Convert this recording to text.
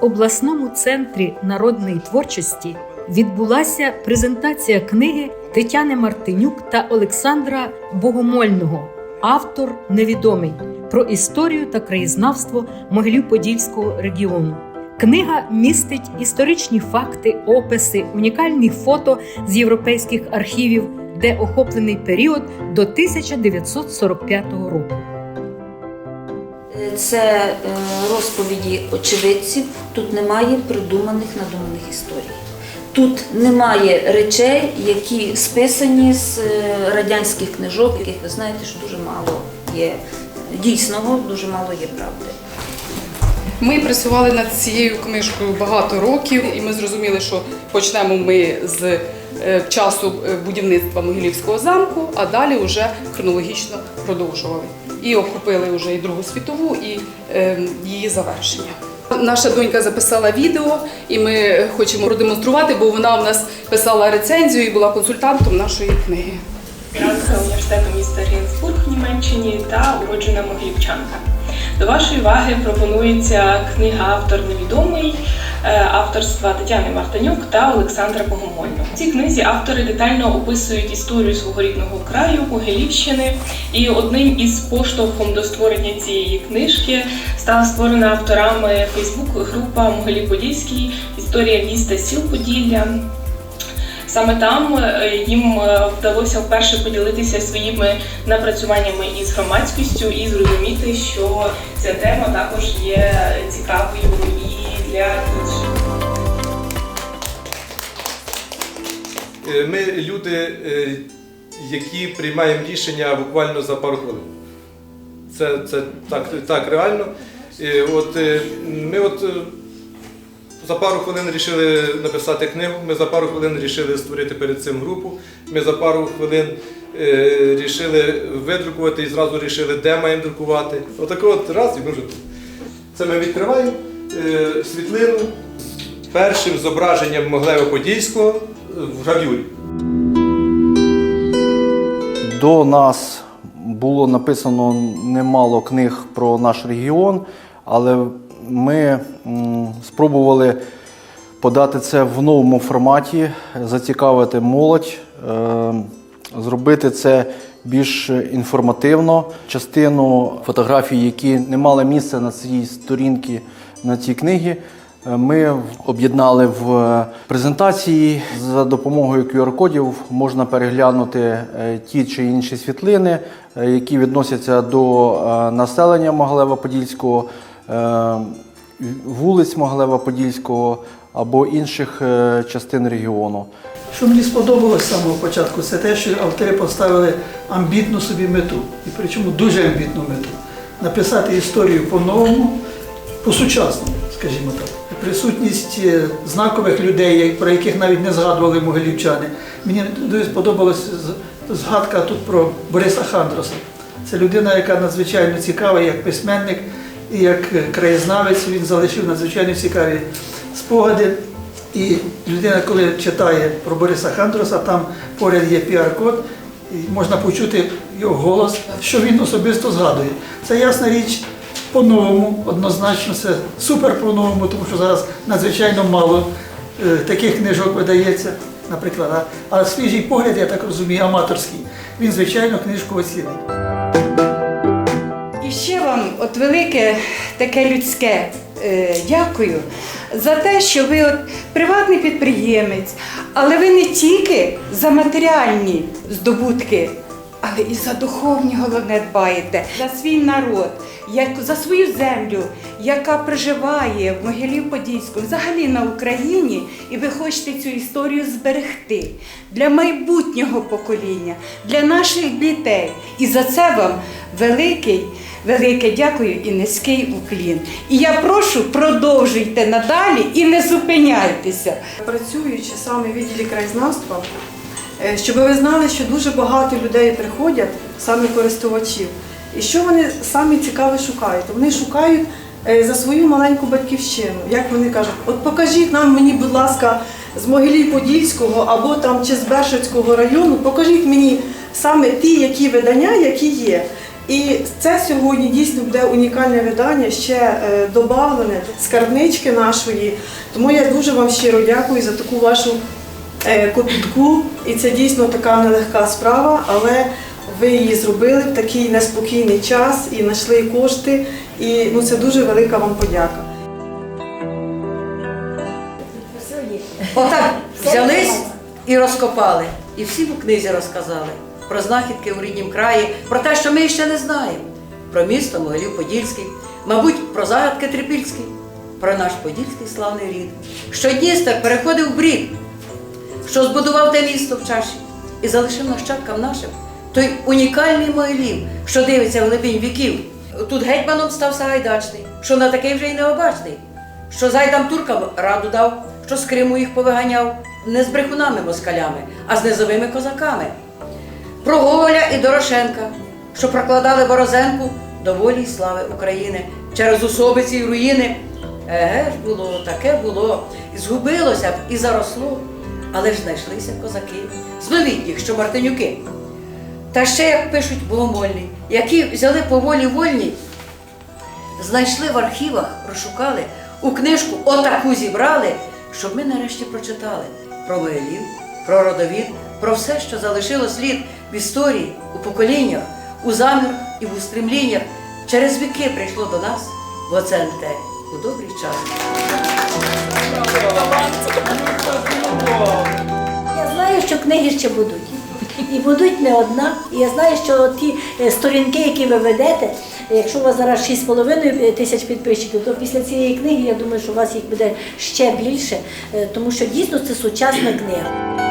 обласному центрі народної творчості відбулася презентація книги Тетяни Мартинюк та Олександра Богомольного Автор невідомий про історію та краєзнавство Могилів-Подільського регіону. Книга містить історичні факти, описи, унікальні фото з європейських архівів, де охоплений період до 1945 року. Це е, розповіді очевидців. Тут немає придуманих надуманих історій. Тут немає речей, які списані з е, радянських книжок, яких ви знаєте, що дуже мало є дійсного, дуже мало є правди. Ми працювали над цією книжкою багато років, і ми зрозуміли, що почнемо ми з е, часу будівництва Могилівського замку, а далі вже хронологічно продовжували. І охопили вже і Другу світову, і е, її завершення. Наша донька записала відео, і ми хочемо продемонструвати, бо вона в нас писала рецензію і була консультантом нашої книги. Гранка університету міста Рінсбург в Німеччині та уроджена могилівчанка. До вашої уваги пропонується книга Автор невідомий авторства Тетяни Мартинюк та Олександра Богомольного. В цій книзі автори детально описують історію свого рідного краю Могилівщини. І одним із поштовхом до створення цієї книжки стала створена авторами Фейсбук-група Могилів-Подільський Історія міста Сіл Поділля. Саме там е, їм е, вдалося вперше поділитися своїми напрацюваннями із громадськістю і зрозуміти, що ця тема також є цікавою і для інших. Ми люди, е, які приймаємо рішення буквально за пару хвилин. Це, це так, так реально. Е, От, е, ми от е, за пару хвилин вирішили написати книгу, ми за пару хвилин вирішили створити перед цим групу, ми за пару хвилин вирішили видрукувати і зразу вирішили, де маємо друкувати. Отако от раз і ми вже тут. Це ми відкриваємо е, світлину з першим зображенням Моглево-Подільського в гравюрі. До нас було написано немало книг про наш регіон, але ми спробували подати це в новому форматі, зацікавити молодь, е, зробити це більш інформативно. Частину фотографій, які не мали місця на цій сторінці на цій книгі, е, ми об'єднали в презентації за допомогою QR-кодів можна переглянути е, ті чи інші світлини, е, які відносяться до е, населення Моглева-Подільського, е, вулиць Моглева-Подільського або інших частин регіону. Що мені сподобалось з самого початку, це те, що автори поставили амбітну собі мету. І причому дуже амбітну мету. Написати історію по-новому, по-сучасному, скажімо так. Присутність е, знакових людей, про яких навіть не згадували могилівчани. Мені дуже сподобалась згадка тут про Бориса Хандроса. Це людина, яка надзвичайно цікава, як письменник і як е, краєзнавець. Він залишив надзвичайно цікаві спогади. І людина, коли читає про Бориса Хандроса, там поряд є піар-код, і можна почути його голос, що він особисто згадує. Це ясна річ по-новому, однозначно, це супер по-новому, тому що зараз надзвичайно мало е, таких книжок видається, наприклад. А, свіжий погляд, я так розумію, аматорський, він, звичайно, книжку оцінить. І ще вам от велике таке людське е, дякую за те, що ви от приватний підприємець, але ви не тільки за матеріальні здобутки, але і за духовні головне дбаєте, за свій народ, як, за свою землю, яка проживає в Могилів-Подільському, взагалі на Україні, і ви хочете цю історію зберегти для майбутнього покоління, для наших дітей. І за це вам великий, велике дякую і низький уклін. І я прошу, продовжуйте надалі і не зупиняйтеся. працюючи саме в відділі краєзнавства, щоб ви знали, що дуже багато людей приходять, саме користувачів, і що вони самі цікаве шукають. Вони шукають е, за свою маленьку батьківщину. Як вони кажуть, от покажіть нам мені, будь ласка, з Могилів-Подільського або там чи з Бершицького району, покажіть мені саме ті, які видання, які є. І це сьогодні дійсно буде унікальне видання, ще е, додавлене скарбнички нашої. Тому я дуже вам щиро дякую за таку вашу е, копітку. І це дійсно така нелегка справа, але ви її зробили в такий неспокійний час і знайшли кошти. І ну, це дуже велика вам подяка. Отак взялись і розкопали. І всім у книзі розказали про знахідки у ріднім краї, про те, що ми ще не знаємо, про місто Могилів Подільський, мабуть, про загадки Трипільські, про наш подільський славний рід, що Дністер переходив в брід, що збудував те місто в чаші і залишив нащадкам нашим той унікальний Могилів, що дивиться в глибінь віків. Тут гетьманом став Сагайдачний, що на такий вже й необачний, що зайдам туркам раду дав, що з Криму їх повиганяв не з брехунами москалями, а з низовими козаками. Про Гоголя і Дорошенка, що прокладали Борозенку до волі й слави України через усобиці й руїни. Еге ж було, таке було, і згубилося б, і заросло, але ж знайшлися козаки, з новітніх, що Мартинюки. Та ще, як пишуть богомольні, які взяли по волі вольні, знайшли в архівах, розшукали, у книжку отаку зібрали, щоб ми нарешті прочитали про Могилів, про родовід, про все, що залишило слід в історії, у поколіннях, у замірах і в устремліннях. Через віки прийшло до нас в ОЦНТ у добрий час. Я знаю, що книги ще будуть. І будуть не одна. І я знаю, що ті е, сторінки, які ви ведете, якщо у вас зараз 6,5 тисяч підписчиків, то після цієї книги я думаю, що у вас їх буде ще більше, е, тому що дійсно це сучасна книга.